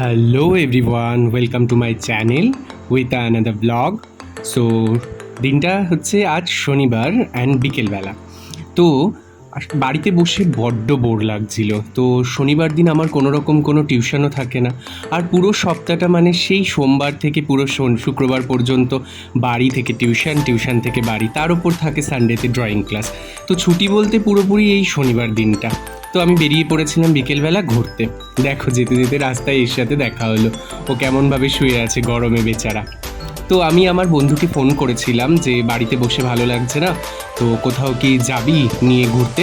Hello everyone welcome to my channel with another blog so দিনটা হচ্ছে আজ শনিবার অ্যান্ড বিকেলবেলা। তো বাড়িতে বসে বড্ড বোর লাগছিল। তো শনিবার দিন আমার কোনো রকম কোনো টিউশনও থাকে না। আর পুরো সপ্তাহটা মানে সেই সোমবার থেকে পুরো শুক্রবার পর্যন্ত বাড়ি থেকে টিউশন টিউশন থেকে বাড়ি, তার উপর থাকে সানডেতে ড্রয়িং ক্লাস তো ছুটি বলতে পুরোপুরি এই শনিবার দিনটা। তো আমি বেরিয়ে পড়েছিলাম বিকেলবেলা ঘুরতে। দেখো, যেতে যেতে রাস্তায় এর সাথে দেখা হলো। ও কেমনভাবে শুয়ে আছে গরমে বেচারা। তো আমি আমার বন্ধুকে ফোন করেছিলাম যে বাড়িতে বসে ভালো লাগছে না, তো কোথাও কি যাবি নিয়ে ঘুরতে?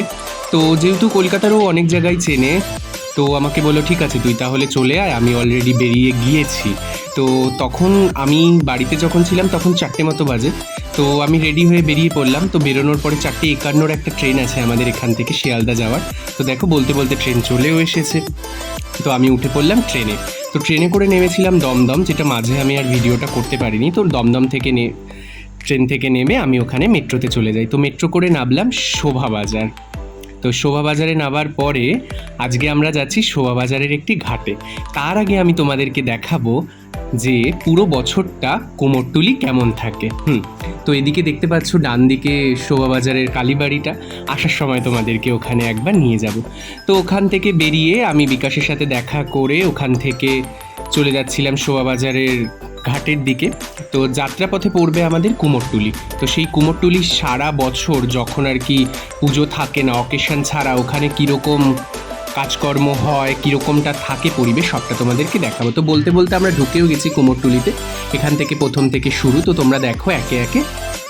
তো যেহেতু কলকাতারও অনেক জায়গায় চেনে, তো আমাকে বলল, ঠিক আছে, তুই তাহলে চলে আয়, আমি অলরেডি বেরিয়ে গিয়েছি। তো তখন আমি বাড়িতে যখন ছিলাম, তখন চারটে মতো বাজে। তো আমি রেডি হয়ে বেরিয়ে পড়লাম। তো বেরোনোর পরে চারটে একান্নর একটা ট্রেন আছে আমাদের এখান থেকে শিয়ালদা যাওয়ার। তো দেখো, বলতে বলতে ট্রেন চলেও এসেছে। তো আমি উঠে পড়লাম ট্রেনে তো ট্রেনে করে নেমেছিলাম দমদম, যেটা মাঝে আমি আর ভিডিওটা করতে পারিনি। তো দমদম থেকে নে ট্রেন থেকে নেমে আমি ওখানে মেট্রোতে চলে যাই। তো মেট্রো করে নামলাম শোভাবাজার তো শোভাবাজারে নামার পরে আজকে আমরা যাচ্ছি শোভাবাজারের একটি ঘাটে। তার আগে আমি তোমাদেরকে দেখাবো যে পুরো বছরটা কোমরটুলি কেমন থাকে। হুম। তো এদিকে দেখতে পাচ্ছ ডান দিকে শোভাবাজারের কালীবাড়িটা। আসার সময় তোমাদেরকে ওখানে একবার নিয়ে যাব। তো ওখান থেকে বেরিয়ে আমি বিকাশের সাথে দেখা করে ওখান থেকে চলে যাচ্ছিলাম শোভাবাজারের ঘাটের দিকে। তো যাত্রাপথে পড়বে আমাদের কুমোরটুলি। তো সেই কুমোরটুলি সারা বছর যখন আর কি পুজো থাকে না অকেশন ছাড়া ওখানে কীরকম কাজকর্ম হয়, কীরকমটা থাকে পরিবেশ সবটা তোমাদেরকে দেখাবো। তো বলতে বলতে আমরা ঢুকেও গেছি কুমোরটুলিতে। এখান থেকে প্রথম থেকে শুরু, তো তোমরা দেখো একে একে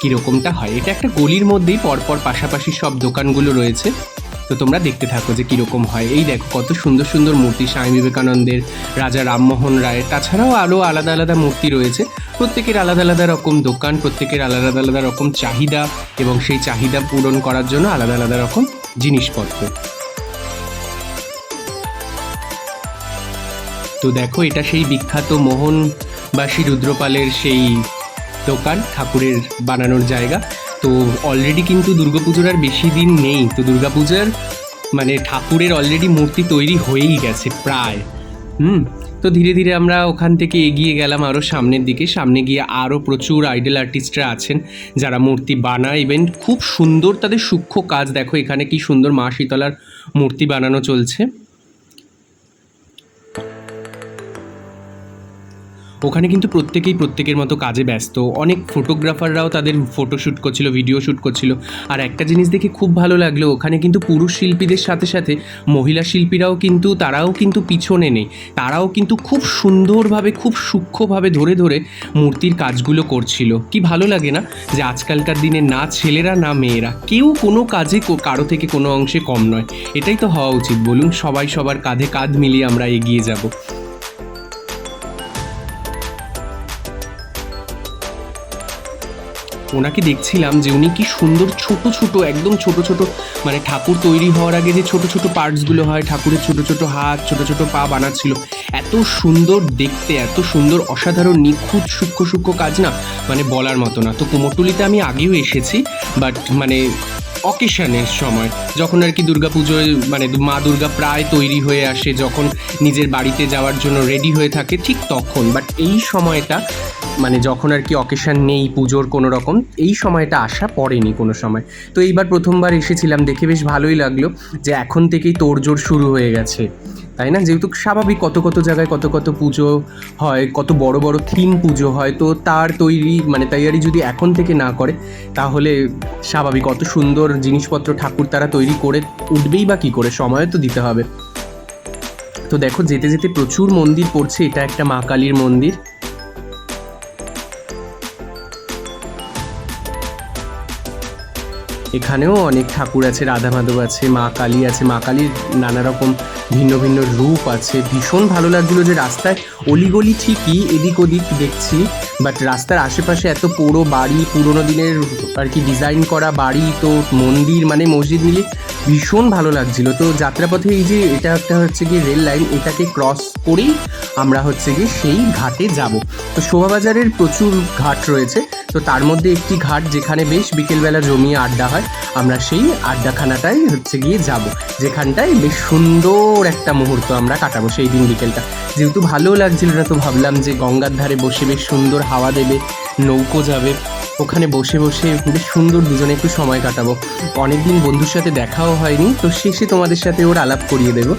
কীরকমটা হয়। এটা একটা গলির মধ্যেই পরপর পাশাপাশি সব দোকানগুলো রয়েছে। তো তোমরা দেখতে থাকো যে কীরকম হয়। এই দেখো, কত সুন্দর সুন্দর মূর্তি স্বামী বিবেকানন্দের, রাজা রামমোহন রায়ের। তাছাড়াও আরও আলাদা আলাদা মূর্তি রয়েছে। প্রত্যেকের আলাদা আলাদা রকম দোকান, প্রত্যেকের আলাদা আলাদা রকম চাহিদা এবং সেই চাহিদা পূরণ করার জন্য আলাদা আলাদা রকম জিনিসপত্র। তো দেখো, এটা সেই বিখ্যাত মোহনবাসী রুদ্রপালের সেই দোকান, ঠাকুরের বানানোর জায়গা। তো অলরেডি কিন্তু দুর্গাপুজোর আর বেশি দিন নেই। তো দুর্গাপূজার মানে ঠাকুরের অলরেডি মূর্তি তৈরি হয়েই গেছে প্রায়। হুম? তো ধীরে ধীরে আমরা ওখান থেকে এগিয়ে গেলাম আরও সামনের দিকে। সামনে গিয়ে আরও প্রচুর আইডল আর্টিস্টরা আছেন যারা মূর্তি বানায়। ইভেন খুব সুন্দর তাদের সূক্ষ্ম কাজ। দেখো এখানে কি সুন্দর মা শীতলার মূর্তি বানানো চলছে। ওখানে কিন্তু প্রত্যেকেই প্রত্যেকের মতো কাজে ব্যস্ত। অনেক ফটোগ্রাফাররাও তাদের ফটো শ্যুট করছিল ভিডিও শ্যুট করছিল। আর একটা জিনিস দেখে খুব ভালো লাগল, ওখানে কিন্তু পুরুষ শিল্পীদের সাথে সাথে মহিলা শিল্পীরাও কিন্তু, তারাও কিন্তু পিছনে নেই। তারাও কিন্তু খুব সুন্দরভাবে, খুব সূক্ষ্মভাবে ধরে ধরে মূর্তির কাজগুলো করছিল। কি ভালো লাগে না যে আজকালকার দিনে না ছেলেরা, না মেয়েরা। কেউ কোনো কাজে কারও থেকে কোনো অংশে কম নয়। এটাই তো হওয়া উচিত। বলুন সবাই সবার কাঁধে কাঁধ মিলিয়ে আমরা এগিয়ে যাব। ওনাকে দেখছিলাম যে উনি কি সুন্দর ছোট ছোট, একদম ছোট ছোট মানে ঠাকুর তৈরি হওয়ার আগে যে ছোট ছোট পার্টসগুলো হয়, ঠাকুরের ছোট ছোট হাত, ছোট ছোট পা বানাচ্ছিল। এত সুন্দর দেখতে, এত সুন্দর অসাধারণ, নিখুঁত, সূক্ষ্ম সূক্ষ্ম কাজ না মানে বলার মতো না। তো কুমোরটুলিতে আমি আগেও এসেছি বাট মানে অকেশনের সময়, যখন আর কি দুর্গাপুজোয় মানে মা দুর্গা প্রায় তৈরি হয়ে আসে, যখন নিজের বাড়িতে যাওয়ার জন্য রেডি হয়ে থাকে, ঠিক তখন। বাট এই সময়টা মানে যখন আর কি অকেশন নেই, পুজোর কোনো রকম, এই সময়টা আসা পড়েনি কোনো সময়। তো এইবার প্রথমবার এসেছিলাম, দেখে বেশ ভালোই লাগল যে এখন থেকেই তোড়জোড় শুরু হয়ে গেছে। তাই না? যেহেতু স্বাভাবিক কত কত জায়গায় কত কত পুজো হয়, কত বড় বড় থিম পুজো হয়, তো তার তৈরি মানে তৈয়ারি যদি এখন থেকে না করে, তাহলে স্বাভাবিক কত সুন্দর জিনিসপত্র ঠাকুর তারা তৈরি করে উঠবেই বা কী করে? সময় তো দিতে হবে। তো দেখো, যেতে যেতে প্রচুর মন্দির পড়ছে। এটা একটা মা কালীর মন্দির। এখানেও অনেক ঠাকুর আছে রাধা মাধব আছে, মা কালী আছে। মা কালীর নানা রকম ভিন্ন ভিন্ন রূপ আছে। ভীষণ ভালো লাগছিল যে রাস্তায় অলিগলি ঠিকই এদিক ওদিক দেখছি বাট রাস্তার আশেপাশে এত পুরো বাড়ি, পুরোনো দিনের আর কি ডিজাইন করা বাড়ি, তো মন্দির মানে মসজিদ মিলে ভীষণ ভালো লাগছিল। তো যাত্রাপথে এই যে এটা একটা হচ্ছে গিয়ে রেল লাইন এটাকে ক্রস করেই আমরা হচ্ছে গিয়ে সেই ঘাটে যাব। তো শোভাবাজারের প্রচুর ঘাট রয়েছে। তো তার মধ্যে একটি ঘাট যেখানে বেশ বিকেলবেলা জমিয়ে আড্ডা হয়। আমরা সেই আড্ডাখানাটাই হচ্ছে গিয়ে যাব। যেখানটায় বেশ সুন্দর একটা মুহূর্ত আমরা কাটাবো সেই দিন বিকেলটা। যেহেতু ভালো লাগছিল না, তো ভাবলাম যে গঙ্গার ধারে বসে বেশ সুন্দর হাওয়া দেবে, নৌকো যাবে। ওখানে বসে বসে বেশ সুন্দর দুজনে একটু সময় কাটাবো। অনেকদিন বন্ধুর সাথে দেখাও হয়নি, তো শেষে তোমাদের সাথে ওর আলাপ করিয়ে দেবো।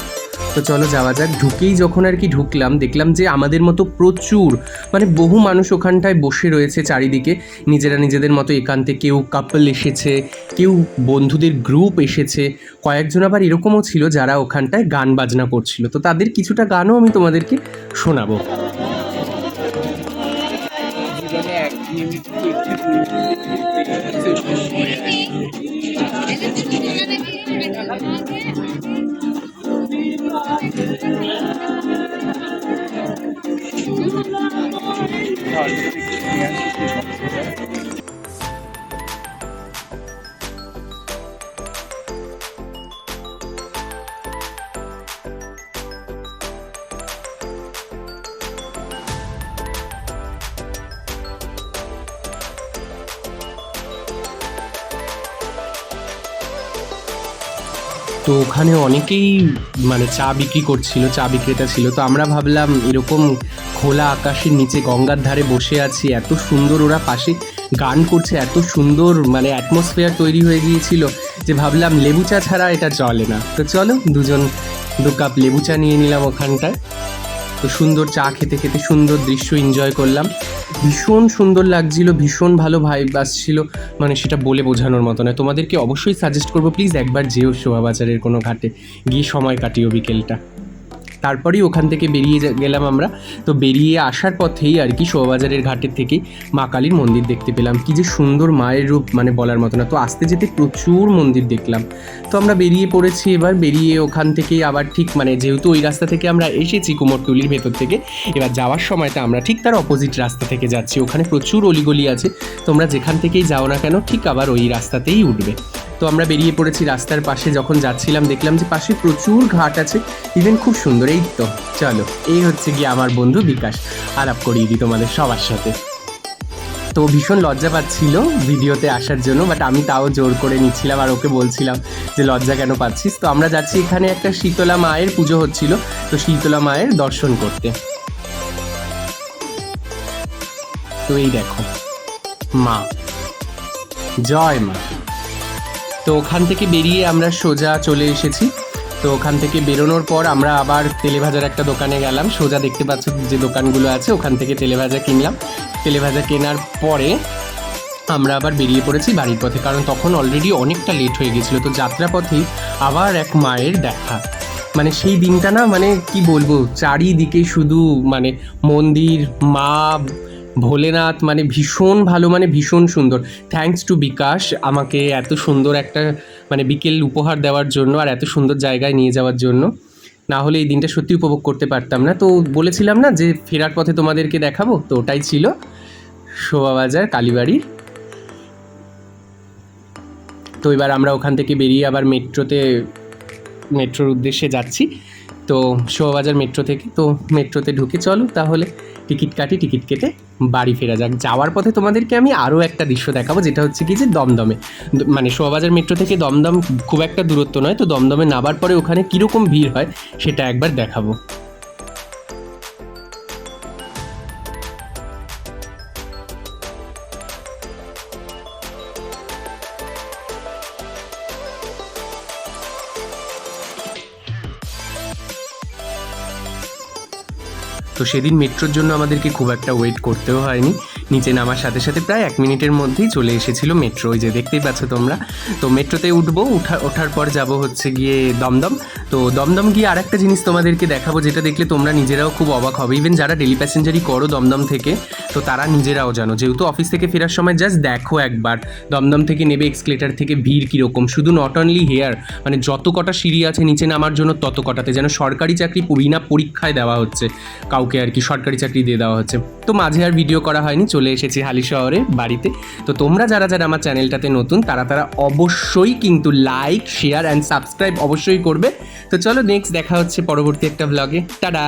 তো চলো যাওয়া যাক। ঢুকেই যখন আর কি ঢুকলাম, দেখলাম যে আমাদের মতো প্রচুর মানে বহু মানুষ ওখানটায় বসে রয়েছে চারিদিকে। নিজেরা নিজেদের মতো একান্তে কেউ কাপল এসেছে, কেউ বন্ধুদের গ্রুপ এসেছে, কয়েকজন আবার এরকমও ছিল যারা ওখানটায় গান বাজনা করছিল। তো তাদের কিছুটা গানও আমি তোমাদেরকে শোনাবো। তো ওখানে অনেকেই মানে চা বিক্রি করছিল চা বিক্রেতা ছিল। তো আমরা ভাবলাম এরকম খোলা আকাশের নিচে গঙ্গার ধারে বসে আছি। এত সুন্দর ওরা পাশে গান করছে, এত সুন্দর মানে অ্যাটমসফিয়ার তৈরি হয়ে গিয়েছিল যে ভাবলাম লেবু চা ছাড়া এটা চলে না। তো চলো দুজন দু কাপ লেবু চা নিয়ে নিলাম ওখানটায়। তো সুন্দর চা খেতে খেতে সুন্দর দৃশ্য এনজয় করলাম। ভীষণ সুন্দর লাগছিল, ভীষণ ভালো ভাইব আসছিল মানে সেটা বলে বোঝানোর মতো নয়। তোমাদেরকে অবশ্যই সাজেস্ট করব প্লিজ একবার যেও শোভাবাজারের কোনো ঘাটে, গিয়ে সময় কাটিও বিকেলটা। তারপরেই ওখান থেকে বেরিয়ে গেলাম আমরা। তো বেরিয়ে আসার পথেই আর কি শোভাবাজারের ঘাটের থেকেই মা কালীর মন্দির দেখতে পেলাম। কি যে সুন্দর মায়ের রূপ মানে বলার মতো না। তো আসতে যেতে প্রচুর মন্দির দেখলাম। তো আমরা বেরিয়ে পড়েছি এবার। বেরিয়ে ওখান থেকেই আবার ঠিক মানে যেহেতু ওই রাস্তা থেকে আমরা এসেছি কুমোরটুলির ভেতর থেকে, এবার যাওয়ার সময়টা আমরা ঠিক তার অপোজিট রাস্তা থেকে যাচ্ছি। ওখানে প্রচুর অলিগলি আছে। তোমরা যেখান থেকেই যাও না কেন, ঠিক আবার ওই রাস্তাতেই উঠবে। তো আমরা বেরিয়ে পড়েছি রাস্তার পাশে, যখন যাচ্ছিলাম দেখলাম যে পাশে প্রচুর ঘাট আছে। ইভেন খুব সুন্দর। এই তো, চলো, এই হচ্ছে গিয়ে আমার বন্ধু বিকাশ। আলাপ করিয়ে দিই তোমাদের সবার সাথে। তো ভীষণ লজ্জা পাচ্ছিল ভিডিওতে আসার জন্য বাট আমি তাও জোর করে নিচ্ছিলাম আর ওকে বলছিলাম যে, লজ্জা কেন পাচ্ছিস? তো আমরা যাচ্ছি, এখানে একটা শীতলা মায়ের পুজো হচ্ছিল। তো শীতলা মায়ের দর্শন করতে। তো এই দেখো, মা। জয় মা। তো ওখান থেকে বেরিয়ে আমরা সোজা চলে এসেছি। তো ওখান থেকে বেরোনোর পর আমরা আবার তেলে ভাজার একটা দোকানে গেলাম। সোজা দেখতে পাচ্ছ যে দোকানগুলো আছে, ওখান থেকে তেলে ভাজা কিনলাম। তেলে ভাজা কেনার পরে আমরা আবার বেরিয়ে পড়েছি বাড়ির পথে, কারণ তখন অলরেডি অনেকটা লেট হয়ে গেছিল। তো যাত্রাপথেই আবার এক মায়ের দেখা। মানে সেই দিনটা না মানে কি বলব, চারিদিকে শুধু মানে মন্দির, মা ভোলেনাথ মানে ভীষণ ভালো মানে ভীষণ সুন্দর। থ্যাঙ্কস টু বিকাশ আমাকে এত সুন্দর একটা মানে বিকেল উপহার দেওয়ার জন্য আর এত সুন্দর জায়গায় নিয়ে যাওয়ার জন্য। না হলে এই দিনটা সত্যি উপভোগ করতে পারতাম না। তো বলেছিলাম না যে ফেরার পথে তোমাদেরকে দেখাবো, তো ওটাই ছিল। শোভাবাজার কালীবাড়ির তো এবার আমরা ওখান থেকে বেরিয়ে আবার মেট্রোতে, মেট্রোর উদ্দেশ্যে যাচ্ছি। তো শোভাবাজার মেট্রো থেকে, তো মেট্রোতে ঢুকে চলো তাহলে। টিকিট কাটি, টিকিট কেটে বাড়ি ফেরা যাক। যাওয়ার পথে তোমাদেরকে আমি আরও একটা দৃশ্য দেখাবো, যেটা হচ্ছে কি যে দমদমে। মানে শোয়াবাজার মেট্রো থেকে দমদম খুব একটা দূরত্ব নয়, তো দমদমে নাবার পরে ওখানে কীরকম ভিড় হয় সেটা একবার দেখাবো। তো সেদিন মেট্রোর জন্য আমাদেরকে খুব একটা ওয়েট করতেও হয়নি। নিচে নামার সাথে সাথে প্রায় এক মিনিটের মধ্যেই চলে এসেছিল মেট্রো। ওই যে দেখতেই পাচ্ছ তোমরা। তো মেট্রোতে উঠবো, উঠা ওঠার পর যাব হচ্ছে গিয়ে দমদম। তো দমদম গিয়ে আর একটা জিনিস তোমাদেরকে দেখাবো, যেটা দেখলে তোমরা নিজেরাও খুব অবাক হবে। ইভেন যারা ডেলি প্যাসেঞ্জারই করো দমদম থেকে, তো তারা নিজেরাও জানো। যেহেতু অফিস থেকে ফেরার সময় জাস্ট দেখো একবার, দমদম থেকে নেবে এক্সকেলেটার থেকে ভিড় কীরকম। শুধু নট অনলি হেয়ার মানে যত কটা সিঁড়ি আছে নিচে নামার জন্য তত কটাতে। যেন সরকারি চাকরি বিনা পরীক্ষায় দেওয়া হচ্ছে, কাউকে আর কি সরকারি চাকরি দিয়ে দেওয়া হচ্ছে। তো মাঝে আর ভিডিও করা হয়নি চলে এসেছি হালি শহরে বাড়িতে। তো তোমরা যারা যারা আমার চ্যানেলটাতে নতুন, তারা তারা অবশ্যই কিন্তু লাইক শেয়ার অ্যান্ড সাবস্ক্রাইব অবশ্যই করবে। তো চলো নেক্সট দেখা হচ্ছে পরবর্তী একটা ব্লগে টাটা